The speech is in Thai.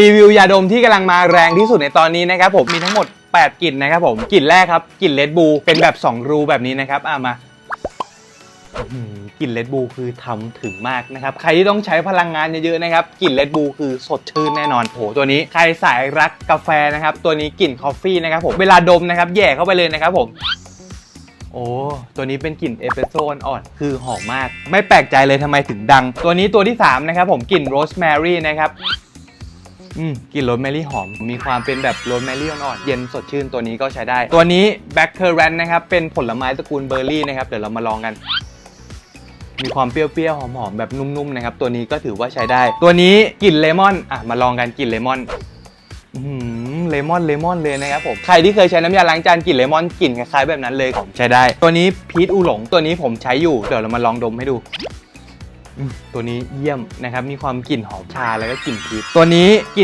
รีวิวยาดมที่กำลังมาแรงที่สุดในตอนนี้นะครับผมมีทั้งหมด 8 กลิ่นนะครับผมกลิ่นแรกครับกลิ่นเลดบูเป็นแบบ 2 รูแบบนี้นะครับอะมาอื้อหือกลิ่นเลดบูคือทำถึงมากนะครับ ใครที่ต้องใช้พลังงานเยอะๆนะครับกลิ่นเลดบูคือสดชื่นแน่นอนโหตัวนี้ใครสายรักกาแฟนะครับ ตัวนี้กลิ่นคอฟฟี่นะครับผมเวลาดมนะครับแย่เข้าไปเลยนะครับผม โอ้ ตัวนี้เป็นกลิ่นเอสเปรสโซ่อ่อนๆคือหอมมาก ไม่แปลกใจเลยทำไมถึงดัง ตัวนี้ตัวที่ 3 นะครับผมกลิ่นโรสแมรี่นะครับ อืมกลิ่นโรสแมรี่หอม มีความเป็นแบบโรสแมรี่อ่อนๆเย็นสดชื่นตัวนี้ก็ใช้ได้ ตัวนี้แบ็คเคอร์แรนนะครับ เป็นผลไม้ตระกูลเบอร์รี่นะครับเดี๋ยวเรามาลองกัน มีความเปรี้ยวๆหอมๆแบบนุ่มๆนะครับ ตัวนี้ก็ถือว่าใช้ได้ ตัวนี้กลิ่นเลมอนอะมาลองกันกลิ่นเลมอนอื้อหือเลมอนเลมอนเลยนะครับผมใครที่เคยใช้น้ำยาล้างจานกลิ่นเลมอนกลิ่นคล้ายๆแบบนั้นเลยผมใช้ได้ ตัวนี้พีทอูหลงตัวนี้ผมใช้อยู่เดี๋ยวเรามาลองดมให้ดูอืมตัวนี้เยี่ยมนะครับ มีความกลิ่นหอมชาแล้วก็กลิ่นพีทตัวนี้กลิ่น